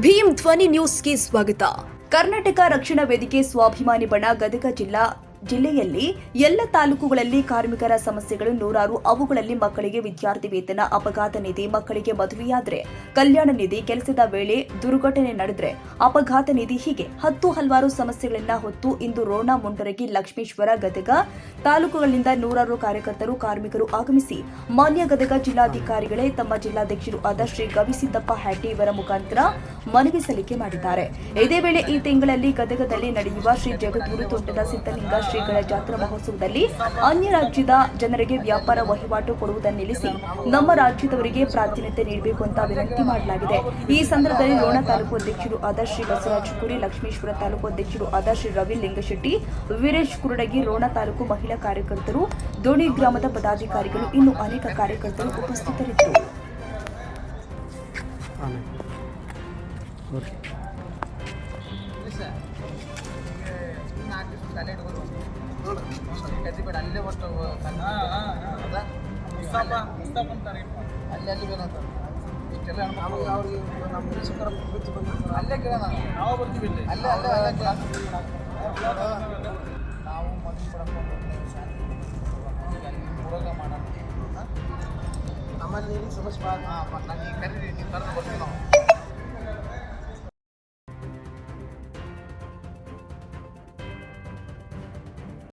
ಭೀಮ್ ಧ್ವನಿ ನ್ಯೂಸ್ಗೆ ಸ್ವಾಗತ. ಕರ್ನಾಟಕ ರಕ್ಷಣಾ ವೇದಿಕೆ ಸ್ವಾಭಿಮಾನಿ ಬಣ ಗದಗ ಜಿಲ್ಲಾ ಜಿಲ್ಲೆಯಲ್ಲಿ ಎಲ್ಲ ತಾಲೂಕುಗಳಲ್ಲಿ ಕಾರ್ಮಿಕರ ಸಮಸ್ಯೆಗಳು ನೂರಾರು. ಅವುಗಳಲ್ಲಿ ಮಕ್ಕಳಿಗೆ ವಿದ್ಯಾರ್ಥಿ ವೇತನ, ಅಪಘಾತ ನಿಧಿ, ಮಕ್ಕಳಿಗೆ ಮದುವೆಯಾದ್ರೆ, ಕಲ್ಯಾಣ ನಿಧಿ, ಕೆಲಸದ ವೇಳೆ ದುರ್ಘಟನೆ ನಡೆದ್ರೆ ಅಪಘಾತ ನಿಧಿ ಹೀಗೆ ಹತ್ತು ಹಲವಾರು ಸಮಸ್ಯೆಗಳನ್ನ ಹೊತ್ತು ಇಂದು ರೋಣ ಮುಂಡರಗಿ ಲಕ್ಷ್ಮೇಶ್ವರ ಗದಗ ತಾಲೂಕುಗಳಿಂದ ನೂರಾರು ಕಾರ್ಯಕರ್ತರು, ಕಾರ್ಮಿಕರು ಆಗಮಿಸಿ ಮಾನ್ಯ ಗದಗ ಜಿಲ್ಲಾಧಿಕಾರಿಗಳೇ ತಮ್ಮ ಜಿಲ್ಲಾಧ್ಯಕ್ಷರು ಆದ ಶ್ರೀ ಗವಿಸಿದ್ದಪ್ಪ ಹ್ಯಾಟಿ ಇವರ ಮುಖಾಂತರ ಮನವಿ ಸಲ್ಲಿಕೆ ಮಾಡಿದ್ದಾರೆ. ಇದೇ ವೇಳೆ ಈ ತಿಂಗಳಲ್ಲಿ ಗದಗದಲ್ಲಿ ನಡೆಯುವ ಶ್ರೀ ಜಗದ್ಗುರು ತೋಟದ ಸಿದ್ದಲಿಂಗ ಶ್ರೀಗಳ ಜಾತ್ರಾ ಮಹೋತ್ಸವದಲ್ಲಿ ಅನ್ಯ ರಾಜ್ಯದ ಜನರಿಗೆ ವ್ಯಾಪಾರ ವಹಿವಾಟು ಕೊಡುವುದನ್ನು ನಿಲ್ಲಿಸಿ ನಮ್ಮ ರಾಜ್ಯದವರಿಗೆ ಪ್ರಾಧಾನ್ಯತೆ ನೀಡಬೇಕು ಅಂತ ವಿನಂತಿ ಮಾಡಲಾಗಿದೆ. ಈ ಸಂದರ್ಭದಲ್ಲಿ ರೋಣ ತಾಲೂಕು ಅಧ್ಯಕ್ಷರು ಆದ ಶ್ರೀ ಬಸವರಾಜ ಕುರಿ, ಲಕ್ಷ್ಮೇಶ್ವರ ತಾಲೂಕು ಅಧ್ಯಕ್ಷರು ಆದ ಶ್ರೀ ರವಿ ಲಿಂಗಶೆಟ್ಟಿ ವೀರೇಶ್ ಕುರುಡಗಿ, ರೋಣ ತಾಲೂಕು ಮಹಿಳಾ ಕಾರ್ಯಕರ್ತರು, ದೋಣಿ ಗ್ರಾಮದ ಪದಾಧಿಕಾರಿಗಳು, ಇನ್ನು ಅನೇಕ ಕಾರ್ಯಕರ್ತರು ಉಪಸ್ಥಿತರಿದ್ದರು. ಅಲ್ಲೇ ಒಟ್ಟು ಅಲ್ಲಿ ಅಲ್ಲಿ ಬೇನಂತ ಇಷ್ಟೆಲ್ಲ ಅವ್ರಿಗೆ ನಮ್ಮ ಶಿಕ್ಷಕರ ಬಿಟ್ಟು ಬಂದಿರ್ತಾರೆ. ಅಲ್ಲೇ ಕೇಳೋಣ. ನಾವು ಬರ್ತೀವಿ ಇಲ್ಲಿ. ಅಲ್ಲೇ ಅಲ್ಲೇ ಅಲ್ಲೇ ಕೇಳೋಣ. ನಾವು ಮದುವೆ ಪಡ್ಕೊಂಡು ಅಲ್ಲಿ ಪ್ರೋಗ್ರಾಮ್ ಮಾಡೋಣ. ನಮ್ಮಲ್ಲಿ ಸಮಸ್ಯೆ ಹಾಂ ನಾನು ಈಗ ಕರೀರಿ ನೀವು ಕರೆದು ಬರ್ತೀವಿ ನಾವು.